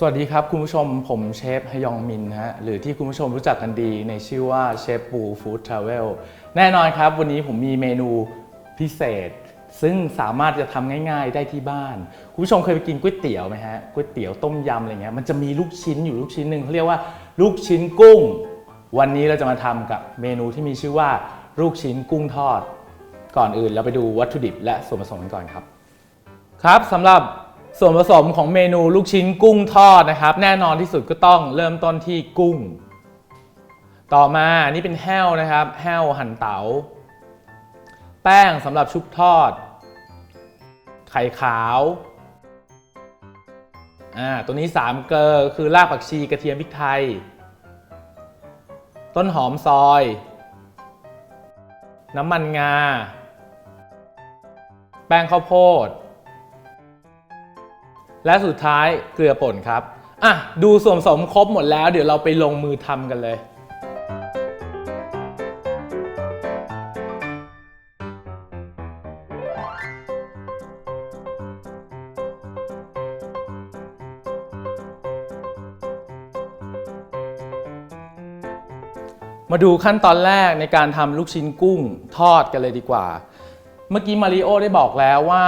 สวัสดีครับ คุณผู้ชมผมเชฟฮยองมินนะฮะหรือที่คุณผู้ชมรู้จักกันดีในชื่อว่าเชฟปูฟู้ดทราเวลแน่นอนครับ วันนี้ผมมีเมนูพิเศษ ซึ่งสามารถจะทำง่าย ๆได้ที่บ้าน คุณผู้ชมเคยไปกินก๋วยเตี๋ยวไหมฮะก๋วยเตี๋ยวต้มยำอะไรเงี้ยมันจะมีลูกชิ้นอยู่ลูกชิ้นหนึ่งเขาเรียกว่าลูกชิ้นกุ้ง วันนี้เราจะมาทำกับเมนูที่มีชื่อว่า ลูกชิ้นกุ้งทอด ก่อนอื่นเราไปดูวัตถุดิบและส่วนผสมกันก่อนครับ ครับสำหรับ ส่วนผสมของเมนูลูกชิ้นกุ้งทอดนะครับ แน่นอนที่สุดก็ต้องเริ่มต้นที่กุ้ง ต่อมานี่เป็นแห้วนะครับ แห้วหั่นเตา๋า แป้งสำหรับชุบทอด ไข่ขาวอ่าตัวนี้ 3 เกลอคือรากผักชีกระเทียมพริกไทย ต้นหอมซอย น้ำมันงา แป้งข้าวโพด และสุดท้ายเกลือป่นครับอะดูส่วนผสมครบหมดแล้ว เดี๋ยวเราไปลงมือทำกันเลยมาดูขั้นตอนแรกในการทำลูกชิ้นกุ้งทอดกันเลยดีกว่า เมื่อกี้มาริโอได้บอกแล้วว่า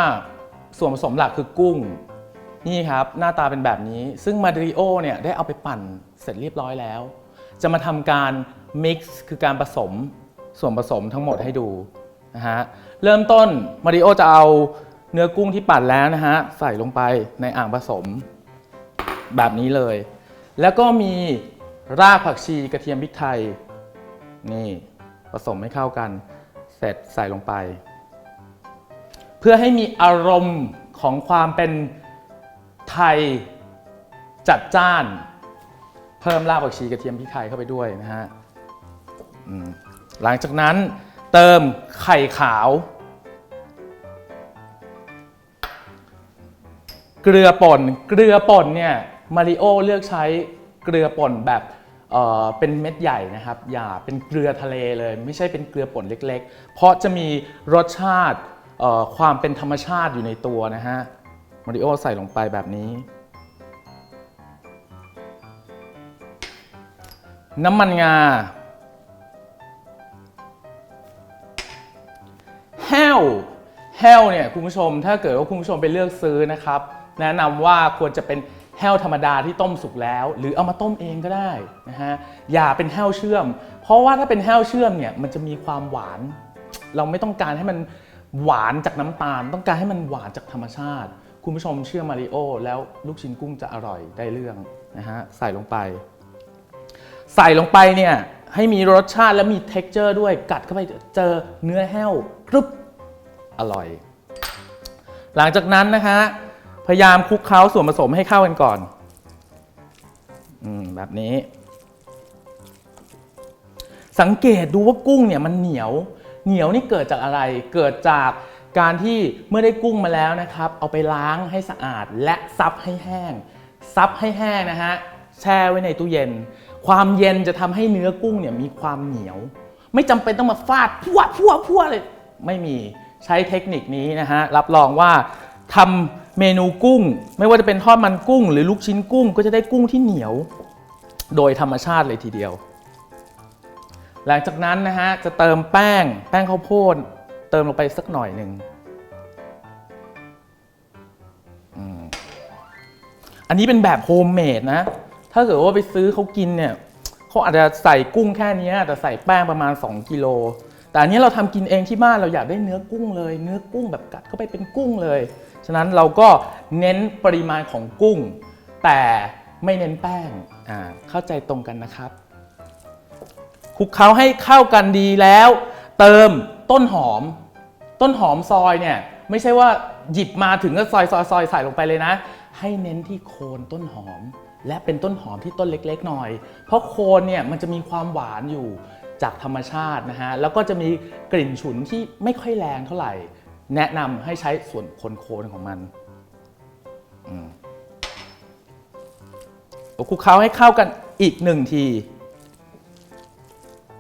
ส่วนผสมหลักคือกุ้ง นี่ครับหน้าตาเป็นแบบนี้ ซึ่งมาริโอเนี่ยได้เอาไปปั่นเสร็จเรียบร้อยแล้ว จะมาทำการ mix คือการผสมส่วนผสมทั้งหมดให้ดูนะฮะเริ่มต้นมาริโอจะเอาเนื้อกุ้งที่ปั่นแล้วนะฮะใส่ลงไปในอ่างผสม แบบนี้เลย แล้วก็มีรากผักชีกระเทียมพริกไทย นี่ผสมให้เข้ากัน เสร็จใส่ลงไป เพื่อให้มีอารมณ์ของความเป็น ไทยจัดจ้าน เพิ่มรากผักชีกระเทียมพริกไทยเข้าไปด้วยนะฮะหลังจากนั้นเติมไข่ขาว เกลือป่นเกลือป่นเนี่ยมาริโอเลือกใช้เกลือป่นแบบเอ่อเป็นเม็ดใหญ่นะครับ อย่าเป็นเกลือทะเลเลย ไม่ใช่เป็นเกลือป่นเล็ก ๆ เพราะจะมีรสชาติเอ่อความเป็นธรรมชาติอยู่ในตัวนะฮะ มาริโอใส่ลงไปแบบนี้ น้ำมันงาแห้วแห้วเนี่ยคุณผู้ชมถ้าเกิดว่าคุณผู้ชมไปเลือกซื้อนะครับ แนะนำว่าควรจะเป็นแห้วธรรมดาที่ต้มสุกแล้ว หรือเอามาต้มเองก็ได้นะฮะอย่าเป็นแห้วเชื่อม เพราะว่าถ้าเป็นแห้วเชื่อมเนี่ยมันจะมีความหวาน เราไม่ต้องการให้มันหวานจากน้ำตาล ต้องการให้มันหวานจากธรรมชาติ คุณผู้ชมเชื่อมาริโอแล้วลูกชิ้นกุ้งจะอร่อยได้เรื่องนะฮะใส่ลงไป ใส่ลงไปเนี่ยให้มีรสชาติและมี t e x t อร์ด้วยกัดเข้าไปเจอเนื้อแห้วกรึบอร่อย หลังจากนั้นนะฮะพยายามคลุกเคล้าส่วนผสมให้เข้ากันก่อนอืมแบบนี้ สังเกตดูว่ากุ้งเนี่ยมันเหนียว เหนียวนี่เกิดจากอะไร เกิดจาก การที่เมื่อได้กุ้งมาแล้วนะครับ เอาไปล้างให้สะอาดและซับให้แห้ง ซับให้แห้งนะฮะแช่ไว้ในตู้เย็น ความเย็นจะทำให้เนื้อกุ้งเนี่ยมีความเหนียว ไม่จำเป็นต้องมาฟาดพัวพัวพัวเลยไม่มีใช้เทคนิคนี้นะฮะรับรองว่าทำเมนูกุ้ง ไม่ว่าจะเป็นทอดมันกุ้ง หรือลูกชิ้นกุ้ง ก็จะได้กุ้งที่เหนียว โดยธรรมชาติเลยทีเดียว หลังจากนั้นนะฮะจะเติมแป้งแป้งข้าวโพด เติมลงไปสักหน่อยหนึ่งอันนี้เป็นแบบโฮมเมดนะ ถ้าเกิดว่าไปซื้อเขากินเนี่ยเขาอาจจะใส่กุ้งแค่นี้แต่ใส่แป้งประมาณ 2กิโล แต่อันนี้เราทำกินเองที่บ้านเราอยากได้เนื้อกุ้งเลย เนื้อกุ้งแบบกัดเข้าไปเป็นกุ้งเลย ฉะนั้นเราก็เน้นปริมาณของกุ้ง แต่ไม่เน้นแป้ง อ่า เข้าใจตรงกันนะครับคลุกเคล้าให้เข้ากันดีแล้ว เติมต้นหอม ต้นหอมซอยเนี่ยไม่ใช่ว่าหยิบมาถึงก็ซอยซอยซอยใส่ลงไปเลยนะ ให้เน้นที่โคนต้นหอม และเป็นต้นหอมที่ต้นเล็กๆหน่อย เพราะโคนเนี่ยมันจะมีความหวานอยู่จากธรรมชาตินะฮะแล้วก็จะมีกลิ่นฉุนที่ไม่ค่อยแรงเท่าไหร่ แนะนำให้ใช้ส่วนโคนๆของมันคลุกเคล้าให้เข้ากันอีกหนึ่งที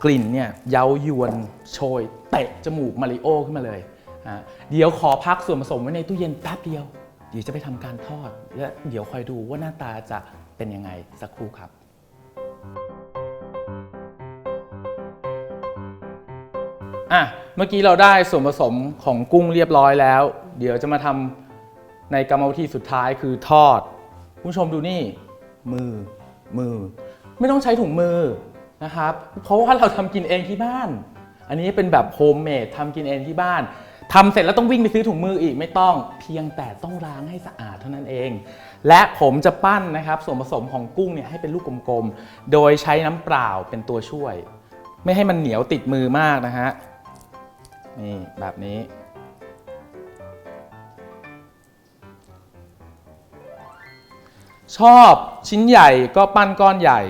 กลิ่นเนี่ยเย้ายวนโชย เตะจมูกมาริโอขึ้นมาเลยอะเดี๋ยวขอพักส่วนผสมไว้ในตู้เย็นแป๊บเดียว เดี๋ยวจะไปทำการทอด และเดี๋ยวคอยดูว่าหน้าตาจะเป็นยังไงสักครู่ครับอะเมื่อกี้เราได้ส่วนผสมของกุ้งเรียบร้อยแล้ว เดี๋ยวจะมาทำในกรรมวิธีสุดท้ายคือทอดคุณผู้ชมดูนี่ มือมือ ไม่ต้องใช้ถุงมือนะครับ เพราะว่าเราทำกินเองที่บ้าน อันนี้เป็นแบบโฮมเมดทำกินเองที่บ้านทำเสร็จแล้วต้องวิ่งไปซื้อถุงมืออีกไม่ต้อง เพียงแต่ต้องล้างให้สะอาดเท่านั้นเอง และผมจะปั้นนะครับส่วนผสมของกุ้งเนี่ยให้เป็นลูกกลมๆ โดยใช้น้ำเปล่าเป็นตัวช่วย ไม่ให้มันเหนียวติดมือมากนะฮะนี่แบบนี้ ชอบชิ้นใหญ่ก็ปั้นก้อนใหญ่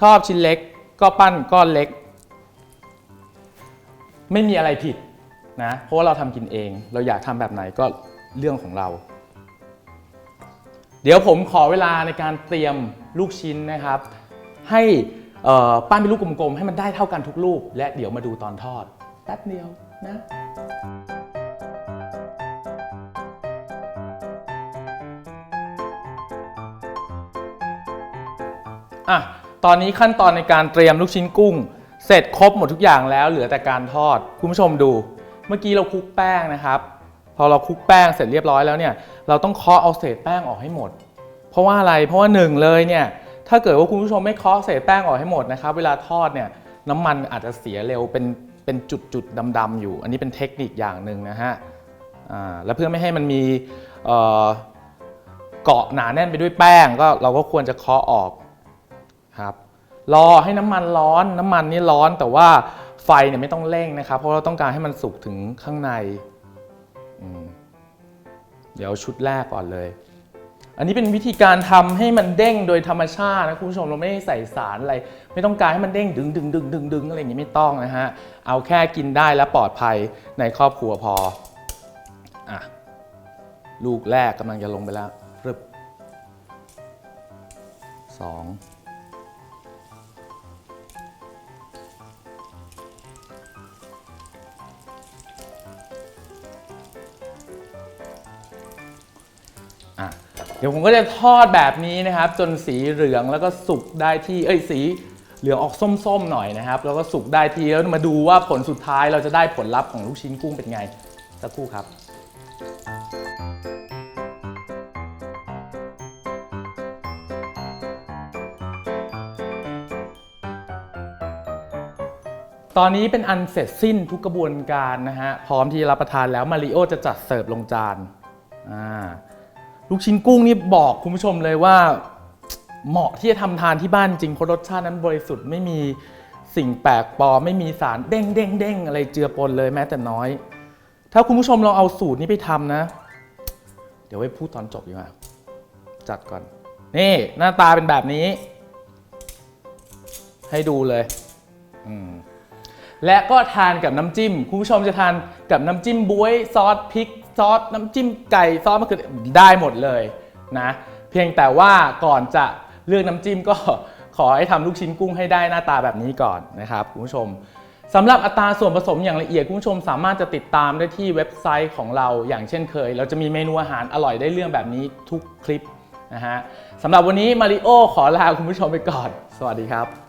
ชอบชิ้นเล็กก็ปั้นก้อนเล็ก ไม่มีอะไรผิดนะเพราะว่าเราทำกินเอง เราอยากทำแบบไหนก็เรื่องของเรา เดี๋ยวผมขอเวลาในการเตรียมลูกชิ้นนะครับ ให้ปั้นเป็นลูกกลมๆ ให้มันได้เท่ากันทุกลูก และเดี๋ยวมาดูตอนทอดแป๊บเดียวนะอะตอนนี้ขั้นตอนในการเตรียมลูกชิ้นกุ้ง เสร็จครบหมดทุกอย่างแล้วเหลือแต่การทอด คุณผู้ชมดู เมื่อกี้เราคลุกแป้งนะครับ พอเราคลุกแป้งเสร็จเรียบร้อยแล้วเนี่ย เราต้องเคาะเอาเศษแป้งออกให้หมด เพราะว่าอะไร เพราะว่าหนึ่งเลยเนี่ย ถ้าเกิดว่าคุณผู้ชมไม่เคาะเศษแป้งออกให้หมดนะครับ เวลาทอดเนี่ยน้ำมันอาจจะเสียเร็วเป็นเป็นจุดๆดดำๆอยู่ อันนี้เป็นเทคนิคอย่างหนึ่งนะฮะอ่าแล้วเพื่อไม่ให้มันมีเกาะหนาแน่นไปด้วยแป้งก็เราก็ควรจะเคาะออก รอให้น้ำมันร้อน น้ำมันนี่ร้อนแต่ว่าไฟเนี่ยไม่ต้องเร่งนะครับ เพราะเราต้องการให้มันสุกถึงข้างใน เดี๋ยวชุดแรกก่อนเลย อันนี้เป็นวิธีการทำให้มันเด้งโดยธรรมชาตินะคุณผู้ชมเราไม่ได้ใส่สารอะไร ไม่ต้องการให้มันเด้งดึงดึงดึงดึงดึงอะไรอย่างนี้ไม่ต้องนะฮะ เอาแค่กินได้และปลอดภัยในครอบครัวพออะลูกแรกกำลังจะลงไปแล้วรึบสอง อะเดี๋ยวผมก็จะทอดแบบนี้นะครับ จนสีเหลืองแล้วก็สุกได้ที่เอ้ยสีเหลืองออกส้มๆหน่อยนะครับ แล้วก็สุกได้ทีแล้วมาดูว่าผลสุดท้ายเราจะได้ผลลัพธ์ของลูกชิ้นกุ้งเป็นไงสักครู่ครับตอนนี้เป็นอันเสร็จสิ้นทุกกระบวนการนะฮะ พร้อมที่จะรับประทานแล้วมาริโอจะจัดเสิร์ฟลงจาน ลูกชิ้นกุ้งนี่บอกคุณผู้ชมเลยว่า เหมาะที่จะทำทานที่บ้านจริงเพราะรสชาตินั้นบริสุทธิ์ไม่มีสิ่งแปลกปลอมไม่มีสารเด้งเด้งเด้งอะไรเจือปนเลยแม้แต่น้อย ถ้าคุณผู้ชมลองเอาสูตรนี้ไปทำนะ เดี๋ยวไว้พูดตอนจบดีกว่าจัดก่อน นี่หน้าตาเป็นแบบนี้ ให้ดูเลยอืมและก็ทานกับน้ำจิ้ม คุณผู้ชมจะทานกับน้ำจิ้มบวยซอสพริก ซอสน้ำจิ้มไก่ซอสมะเขือได้หมดเลยนะเพียงแต่ว่าก่อนจะเลือกน้ำจิ้มก็ขอให้ทำลูกชิ้นกุ้งให้ได้หน้าตาแบบนี้ก่อนนะครับคุณผู้ชมสำหรับอัตราส่วนผสมอย่างละเอียดคุณผู้ชมสามารถจะติดตามได้ที่เว็บไซต์ของเราอย่างเช่นเคย เราจะมีเมนูอาหารอร่อยได้เรื่องแบบนี้ทุกคลิปนะฮะสำหรับวันนี้มาริโอขอลาคุณผู้ชมไปก่อน สวัสดีครับ